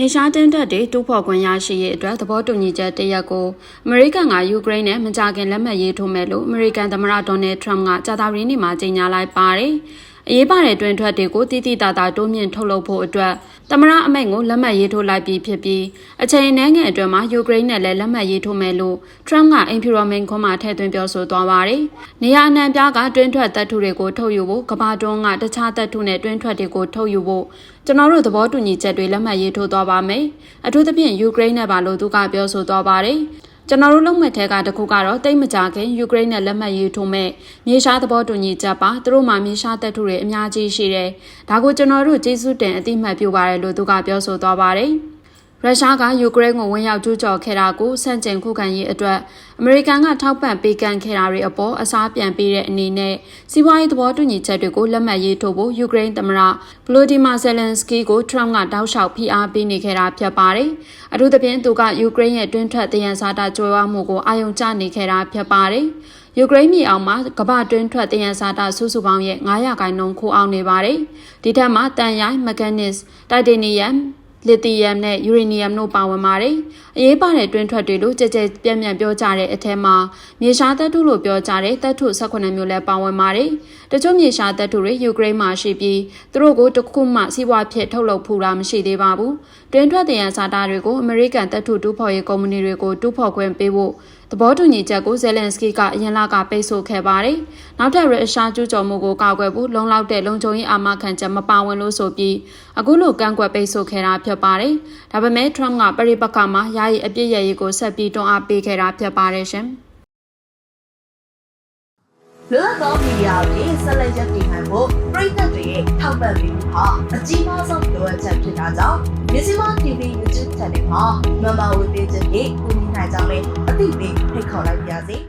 မြေရှားတင်းတက်တွေတူးဖော်ခွင့်ရရှိရေးအတွက်သဘောတူညီချက်တရက်ကိုအမေရိကန်ကယူကရိန်းနဲ့မကြာခင်လက်မှတ်ရေးထိုးမယ်လို့အမေရိကန်သမ္မတဒေါ်နယ်ထရမ့်ကကြာသပတေးနေ့မှာကြေညာလိုက်ပါတယ်။ အရေးပါတဲ့တွင်ထွက်တွေကိုတိတိတသာတိုးမြင့်ထုတ်လုပ်ဖို့အတွက်သမ္မတအမိန့်ကိုလက်မှတ်ရေးထိုးလိုက်ပြီးဖြစ်ပြီးအချိန်အနည်းငယ်အတွင်းမှာယူကရိန်းနဲ့လည်းလက်မှတ်ရေးထိုးမယ်လို့ထရမ့်ကအင်ဖြူရောမင်ခွန်းမှာထည့်သွင်းပြောဆိုသွားပါတယ်။နေရာအနှံပြားကတွင်ထွက်တပ်ထုတွေကိုထုတ်ယူဖို့ကမ္ဘာတွန်းကတခြားတပ်ထုနဲ့တွင်ထွက်တွေကိုထုတ်ယူဖို့ကျွန်တော်တို့သဘောတူညီချက်တွေလက်မှတ်ရေးထိုးသွားပါမယ်။အထူးသဖြင့်ယူကရိန်းနဲ့ပါလို့သူကပြောဆိုသွားပါတယ်။ ကျွန်တော်တို့လုံမဲ့ထဲကတခုကတော့တိတ်မကြခင်ယူကရိန်းနဲ့လက်မှတ်ရေးထိုးမဲ့မြေရှားသဘောတူညီချက်ပါသူတို့မှာမြေရှားတပ်ထုတွေအများကြီးရှိတယ်ဒါကိုကျွန်တော်တို့ကျေးဇူးတင်အတိမတ်ပြုပါတယ်လို့သူကပြောဆိုသွားပါတယ် ရုရှားကယူကရိန်းကိုဝင်ရောက်ကျူးကျော်ခဲ့တာကိုစန့်ကျင်ခုခံရေးအတွက်အမေရိကန်ကထောက်ပံ့ပေးကမ်းခဲ့တာတွေအပေါ်အစားပြန်ပေးတဲ့အနေနဲ့စီးပွားရေးသဘောတူညီချက်တွေကိုလက်မှတ်ရေးထိုးဖို့ယူကရိန်းသမ္မတဗလိုဒီမာဇယ်လန်စကီကိုထရမ့်ကတောက်လျှောက်ဖိအားပေးနေခဲ့တာဖြစ်ပါတယ်။အထူးသဖြင့်သူကယူကရိန်းရဲ့တွင်းထွက်တယံဇာတာကြွယ်ဝမှုကိုအာရုံကျနေခဲ့တာဖြစ်ပါတယ်။ယူကရိန်းပြည်အောင်မှာကမ္ဘာတွင်းထွက်တယံဇာတာစုစုပေါင်းရဲ့900ခိုင်နှုန်းခိုးအောင်နေပါတယ်။ဒီထက်မှတန်ရိုင်းမက်ကန်နစ်တိုက်တေနီယမ် လစ်သီယမ်နဲ့ယူရေနီယမ်တို့ပါဝင်ပါတယ်။အရေးပါတဲ့တွင်းထွက်တွေလို့ကြကြပြန့်ပြန့်ပြောကြတဲ့အထက်မှာမြေရှားတပ်ထုလို့ပြောကြတဲ့တပ်ထု18မျိုးလည်းပါဝင်ပါတယ်။တချို့မြေရှားတပ်ထုတွေယူကရိန်းမှာရှိပြီးသူတို့ကိုတခုမှစီးပွားဖြစ်ထုတ်လုပ်ဖူတာမရှိသေးပါဘူး။တွင်းထွက်တဲ့ရန်စာတာတွေကိုအမေရိကန်တပ်ထုတူးဖော်ရေးကုမ္ပဏီတွေကိုတူးဖော်ခွင့်ပေးဖို့သဘောတူညီချက်ကိုဇယ်လန်စကီကအရင်လကပိတ်ဆို့ခဲ့ပါတယ်။နောက်ထပ်ရုရှားကျူးကျော်မှုကိုကာကွယ်ဖို့လုံလောက်တဲ့လုံခြုံရေးအာမခံချက်မပါဝင်လို့ဆိုပြီးအခုလိုကန့်ကွက်ပိတ်ဆို့ခဲ့တာဖြစ်ပါတယ်။ဒါပေမဲ့ Trump ကပရိပက္ခမှာယာယီအပြစ်ရရေးကိုဆက်ပြီးတွန်းအားပေးခဲ့တာဖြစ်ပါတယ်ရှင်။လွတ်သောမီဒီယာတွေဆက်လက်ရည်တည်နိုင်ဖို့ပြည်သက်တွေရဲ့ထောက်ပံ့ပေးမှုဟာအကြီးမားဆုံးလိုအပ်ချက်ဖြစ်တာကြောင့်မြစီမ TV YouTube Channel မှာမမဝေပေးခြင်းဖြင့်ကူညီနိုင်ကြမယ် အသိပေးဖိတ်ခေါ်လိုက်ပါရစေ။